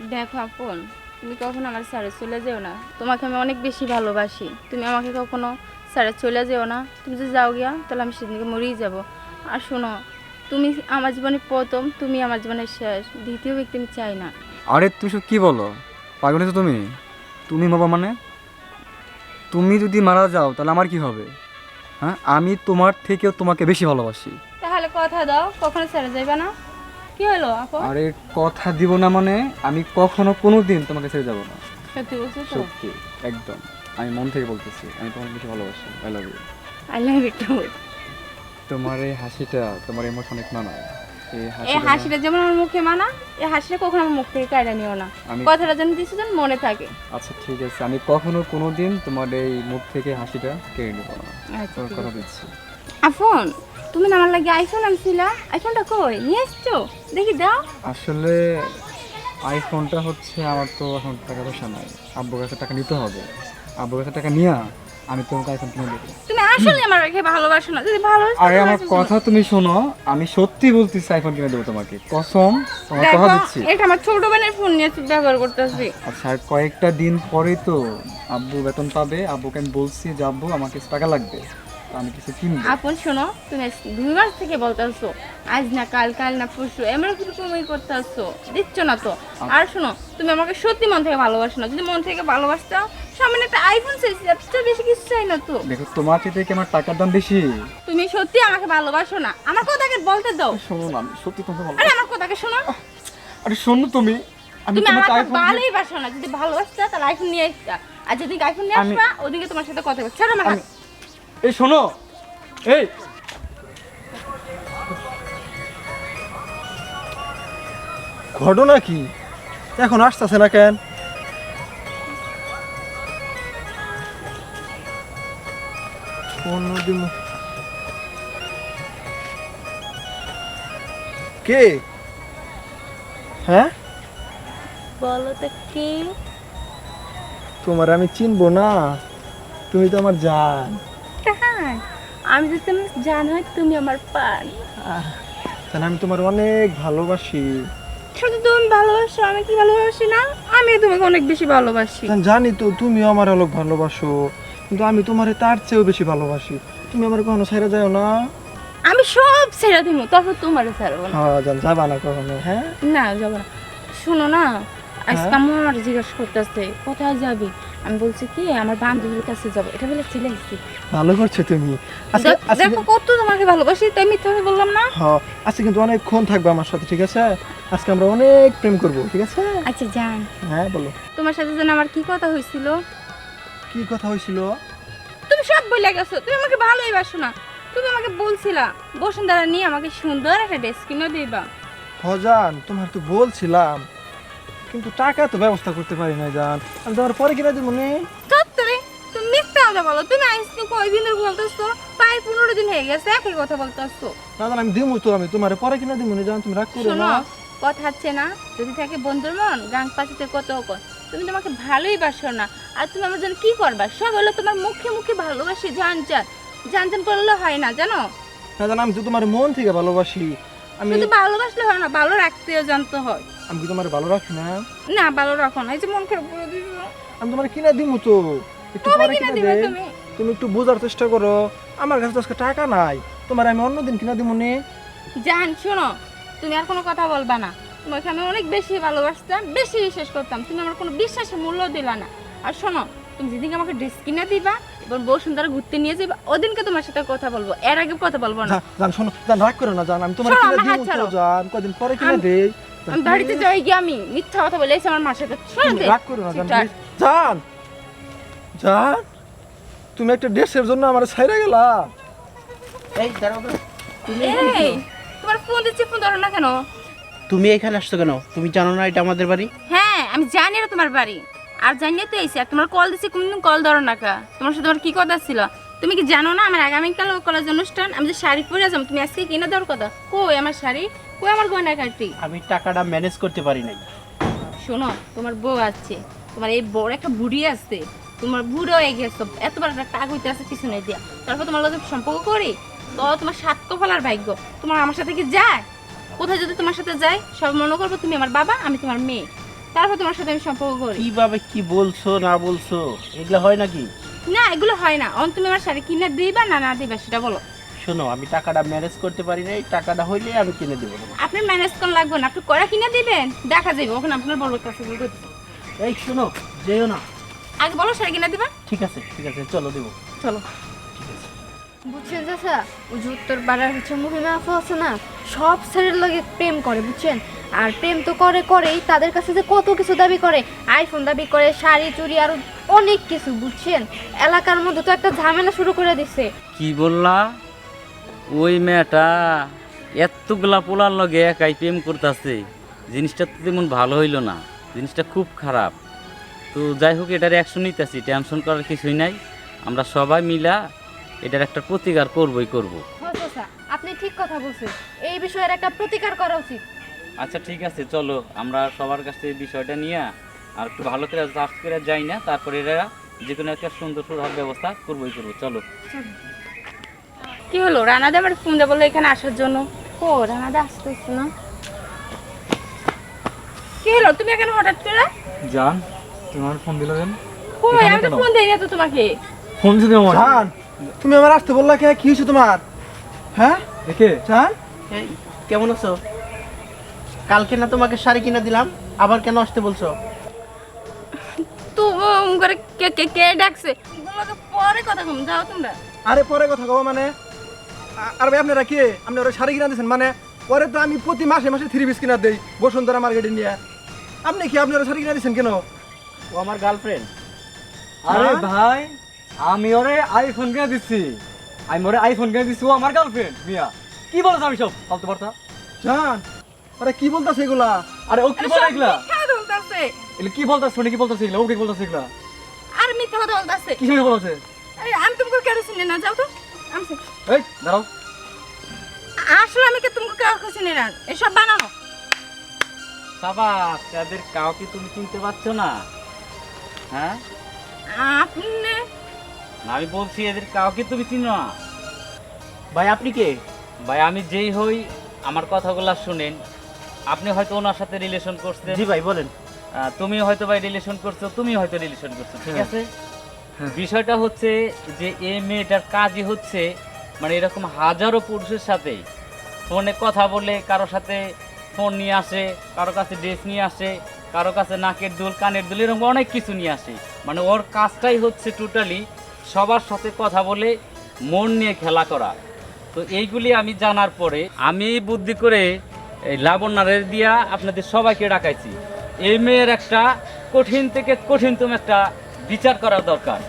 দেখো আপন তুমি কখনো আমার স্যারে চলে যেও না। তোমাকে আমি অনেক বেশি ভালোবাসি। তুমি আমাকে কখনো স্যারে চলে যেও না। তুমি যদি যাও গিয়া তাহলে আমি সেদিনকে মরেই যাব। আর শোনো তুমি আমার জীবনে প্রথম তুমি আমার জীবনে শেষ। দ্বিতীয় ব্যক্তি আমি চাই না। আরে তুই সব কী বলো? পাগল তো তুমি? তুমি বাবা মানে? তুমি যদি মারা যাও তাহলে আমার কি হবে? হ্যাঁ? আমি তোমার থেকেও তোমাকে বেশি ভালোবাসি। তাহলে কথা দাও কখনো স্যারে যাইবা না? কি হলো আপন আরে কথা দিব না মানে আমি কখনো কোনোদিন তোমাকে ছেড়ে যাব না। সত্যি বলছো তো? সত্যি একদম। আমি মন থেকে বলতেছি আমি তোমাকে বেশি ভালোবাসি I love you I love you too তোমার এই হাসিটা তোমার ইমোশন অনেক মানায়। এই এই হাসিটা যেমন আমার মুখে মানা এই হাসিটা কখনো আমার মুখ থেকে কায়রা নিও না। কথাটা যেন দিছো যেন মনে থাকে। আচ্ছা ঠিক আছে। আমি কখনো কোনো দিন তোমার এই মুখ থেকে হাসিটা কেড়ে নেব না। আচ্ছা কথা দিচ্ছি। আফোন তুমি না আমার লাগে আইফোন আনছিলা? আইফোনটা কই? নিয়ে এসছো? দেখি দাও। আসলে আইফোনটা হচ্ছে আমার তো এখন টাকা পয়সা নাই। আব্বুর কাছে টাকা নিতে হবে। আব্বুর কাছে টাকা নিয়ে আমি তোমাকে আইফোন কিনে দেবো। তুমি আসলে আমার রেখে ভালোবাসো না। যদি ভালোবাসো আরে আমার কথা তুমি শোনো আমি সত্যি বলতেছি আইফোন কিনে দেবো তোমাকে। কসম তোমার কথা দিচ্ছি। এটা আমার ছোট বোনের ফোন নিয়ে ব্যবহার করতেছি। আচ্ছা আর কয়েকটা দিন পরেই তো আব্বু বেতন পাবে। আব্বুকে আমি বলছি যে আব্বু আমার কিছু টাকা লাগবে। আমি কিছু কিনবো। আপন শোনো তুমি দুই মাস থেকে বলতেছো আজ না কাল কাল না পরশু এমন কিছু তুমি করতেছো দিচ্ছ না তো। আর শোনো তুমি আমাকে সত্যি মন থেকে ভালোবাসো না। যদি মন থেকে সামনে একটা আইফোন চাইছি চেয়ে বেশি কিছু চাই না তো। দেখো তোমার চেয়ে কি আমার টাকার দাম বেশি। তুমি সত্যি আমাকে ভালোবাসো না। আমার কথাকে বলতে দাও। শোনো না আমি সত্যি তোমাকে ভালো আরে আমার কথাকে শোনো। আরে শোনো তুমি আমি তুমি তোমাকে আমাকে আইফোন ভালোই বাসো না। যদি ভালোবাসতা তাহলে আইফোন নিয়ে আসতা আর যদি আইফোন নিয়ে আসবা ওদিকে তোমার সাথে কথা বলছি ছাড়ো হাত। এই শোনো। এই। ঘটনা কি? এখন আসতেছে না কেন? কে? হ্যাঁ? বলো তো কি? তোমার আমি চিনবো না। তুমি তো আমার জান। তাই আমি যদি তুমি জান হয় তুমি আমার পান। আমি তোমার অনেক ভালোবাসি। শুধু তুমি ভালোবাসো আমি কি ভালোবাসি না? আমি তোমাকে অনেক বেশি ভালোবাসি। জানি তো তুমিও আমার অনেক ভালোবাসো। কিন্তু আমি তোমারে তার চেয়েও বেশি ভালোবাসি। তুমি আমার কখনো ছেড়ে যাও না? আমি সব ছেড়ে দিব তারপর তোমার ছাড়বো না। হ্যাঁ যাবা না কখনো হ্যাঁ? না যাবা না। শোনো না আজকে? আমার জিজ্ঞাসা করতেছে কোথায় যাবি? আমি বলছি কি আমার বান্ধবীর কাছে যাব। এটা বলে চলে ভালো করছ তুমি। দেখ- কত তোমাকে ভালোবাসি তাই মিথ্যা বললাম না। হ্যাঁ আজকে কিন্তু অনেকক্ষণ থাকবে আমার সাথে ঠিক আছে? আজকে আমরা অনেক প্রেম করব ঠিক আছে? আচ্ছা জান হ্যাঁ বলো। তোমার সাথে যেন আমার কি কথা হয়েছিল? কি কথা হয়েছিল? তুমি সব বলে গেছো তুমি আমাকে ভালোই বাসো না। তুমি আমাকে বলছিলা বসুন্ধরা নিয়ে আমাকে সুন্দর একটা ড্রেস কিনে দিবা। হজান তোমার তো বলছিলাম। কিন্তু টাকা তো ব্যবস্থা করতে পারি না জান। আমি তোমার পরে কিনা দিব নে। তুমি মিথ্যা কথা বলো। তুমি আইসক্রিম বলতেছো প্রায় পনেরো দিন হয়ে গেছে একই কথা বলতেছো। না জান আমি দিব তো আমি তোমার পরে কিনা দিব নে জান তুমি রাগ করো না। কথা হচ্ছে না যদি থাকে বন্ধুর মন গান পাচিতে কত তুমি তোমাকে ভালোই বাসো না আর তুমি আমার জন্য কি করবা? সব হলো তোমার মুখে মুখে ভালোবাসি জান জান জান জান করলে হয় না জানো? না জান আমি তো তোমার মন থেকে ভালোবাসি। আমি শুধু ভালোবাসলে হয় না ভালো রাখতেও জানতে হয়। আমি কি তোমার ভালো রাখি না? না ভালো রাখো না। এই যে মন খারাপ করে দিছো। আমি তোমার কিনা দিমু তো। একটু পরে কিনা দিবে তুমি। তুমি একটু বোঝার চেষ্টা করো। আমার কাছে তো আজকে টাকা নাই। তোমার আমি অন্যদিন কিনা দিব নে জান শোনো তুমি আর কোনো কথা বলবা না। তোমাকে আমি অনেক বেশি ভালোবাসতাম বেশি বিশ্বাস করতাম। তুমি আমার কোনো বিশ্বাসের মূল্য দিলা না। আর শোনো তুমি যেদিনকে আমাকে ড্রেস কিনে দিবা বসুন্ধরা ঘুরতে নিয়ে যাবা ওদিনকে তোমার সাথে কথা বলব এর আগে কথা বলব না। জান, শোনো জান রাগ করো না জান আমি তোমার কিনা দিব তো জান কদিন পরে কিনা দেই? আমি বাড়িতে যাই গিয়ে আমি মিথ্যা কথা বলে আমার মার সাথে তুমি। রাগ করো না জান জান জান তুমি একটা ড্রেসের জন্য আমার ছাইরা গেলা। এই দাঁড়াও তো। এই তোমার ফোন দিচ্ছি ফোন ধরো না কেন? তুমি এখানে আসছো কেন? তুমি জানো না এটা আমাদের বাড়ি? হ্যাঁ আমি জানি এটা তোমার বাড়ি। আর জানিয়ে তো এসে আর তোমার কল দিচ্ছি কোনদিন কল ধরো না কা। তোমার সাথে আমার কি কথা ছিল? তুমি কি জানো না আমার আগামীকাল কলেজ অনুষ্ঠান? আমি যে শাড়ি পরে যাব তুমি আজকে কিনে দেওয়ার কথা? কই আমার শাড়ি? কই আমার গয়না কাটি আমি টাকাটা ম্যানেজ করতে পারি নাই। শোনো তোমার বউ আছে তোমার এই বড় একটা বুড়ি আছে তোমার বুড়ো হয়ে গেছো এতবার একটা টাক হইতে আছে কিছু নেই দিয়া। তারপর তোমার লোকের সম্পর্ক করি? তো তোমার সাত কপালার ভাগ্য। তোমার আমার সাথে কি যায়? কোথায় যদি তোমার সাথে যায় সব মনে করব তুমি আমার বাবা আমি তোমার মেয়ে। তারপর তোমার সাথে আমি সম্পর্ক করি। কীভাবে কি বলছো না বলছো এগুলো হয় নাকি? না এগুলো হয় না। অন তুমি আমার শাড়ি কিনে দিবা না না দিবা সেটা বলো। শোনো আমি টাকাটা ম্যানেজ করতে পারি না এই টাকাটা হইলে আমি কিনে দেবো আপনি ম্যানেজ করা লাগবে না আপনি করা কিনে দিবেন দেখা যাবে ওখানে আপনার বড় কাছে বলতে এই শোনো যেও না। আগে বলো শাড়ি কিনে দিবা। ঠিক আছে ঠিক আছে চলো দেবো। চলো। বুঝছেন চাচা? ওই যে উত্তর পাড়ার হচ্ছে মহিমা আপু আছে না, সব ছেলের লগে প্রেম করে, বুঝছেন? আর প্রেম তো করে করেই তাদের কাছে যে কত কিছু দাবি করে আইফোন দাবি করে, শাড়ি, চুড়ি, আরও অনেক কিছু, বুঝছেন? এলাকার মধ্যে তো একটা ঝামেলা শুরু করে দিছে। কি বললা? ওই মেয়েটা এতগুলা পোলার লগে একাই প্রেম করতেছে, জিনিসটা তো তেমন ভালো হইল না, জিনিসটা খুব খারাপ। তো যাই হোক, এটার অ্যাকশন নিতেছি টেনশন করার কিছুই নাই। আমরা সবাই মিলা এটার একটা প্রতিকার করবই করব। হ্যাঁ আপনি ঠিক কথা বলছেন। এই বিষয়ের একটা প্রতিকার করা উচিত। আচ্ছা ঠিক আছে চলো আমরা সবার কাছে বিষয়টা নিয়ে আর একটু ভালো করে চাষ করে যাই না তারপরে এরা যে কোনো একটা সুন্দর সুরার ব্যবস্থা করবই করব চলো। কি হলো? রানাদা আবার ফোন বলল এখানে আসার জন্য। ও রানাদা আসতেছে না। কি হলো? তুমি এখানে হঠাৎ করে? জান তোমার ফোন দিল দেন কই আমি তো ফোন দেই না তো তোমাকে। ফোন দিতে আমার জান তুমি আমার আসতে বললা কে? কি হয়েছে তোমার? হ্যাঁ? দেখে এই কেমন আছো? কালকে না তোমাকে শাড়ি কিনে দিলাম আবার কেন আসতে বলছো? তো উম করে কে কে কে ডাকছে? তোমাকে পরে কথা কম যাও তোমরা। আরে পরে কথা কব মানে? আর ভাই আপনারা কে? আপনি ওরা শাড়ি কিনা দিয়েছেন মানে? পরে তো আমি প্রতি মাসে মাসে থ্রি পিস কিনা দেই বসুন্ধরা মার্কেটে নিয়ে। আপনি কি আপনি ওরা শাড়ি কিনা দিয়েছেন কেন? ও আমার গার্লফ্রেন্ড আরে হ্যাঁ? ভাই আমি ওরে আইফোন কিনে দিচ্ছি আমি ওরে আইফোন কিনে দিচ্ছি ও আমার গার্লফ্রেন্ড মিয়া। কি বলছ আমি সব? ফালতু বার্তা জান আরে কি বলতাছে এগুলা? আরে ও কি বলে এগুলা? বলতাছে। এগুলো কি বলতাছ? শুনে কি বলতাছে এগুলা? ও কি বলতাছে এগুলা? আর মিথ্যা কথা বলতাছে। কি শুনে বলছে আরে আমি তোমাকে কেন চিনি না? যাও তো। আমি চিনি- এই দাঁড়াও। আসলে আমি কে তোমাকে কাউকে চিনি না? এসব বানানো। সাবাস তাদের কাউকে তুমি চিনতে পারছ না? হ্যাঁ? আপনি আমি বলছি এদের কাউকে তুমি চিনো না। ভাই আপনি কে? ভাই আমি যেই হই আমার কথাগুলো শুনেন। আপনি হয়তো ওনার সাথে রিলেশন করছেন। জি ভাই বলেন। আহ, তুমি হয়তো ভাই রিলেশন করছ তুমি হয়তো রিলেশন করছ ঠিক হ্যাঁ। আছে? বিষয়টা হচ্ছে যে এই মেয়েটার কাজই হচ্ছে মানে এরকম হাজারো পুরুষের সাথে ফোনে কথা বলে কারও সাথে ফোন নিয়ে আসে কারও কাছে ড্রেস নিয়ে আসে কারও কাছে নাকের দুল কানের দুল এরকম অনেক কিছু নিয়ে আসে। মানে ওর কাজটাই হচ্ছে টোটালি সবার সাথে কথা বলে মন নিয়ে খেলা করা। তো এইগুলি আমি জানার পরে আমি বুদ্ধি করে এই লাবণ্যারের দিয়া আপনাদের সবাইকে ডাকাইছি। এই মেয়ের একটা কঠিন থেকে কঠিনতম একটা বিচার করা দরকার।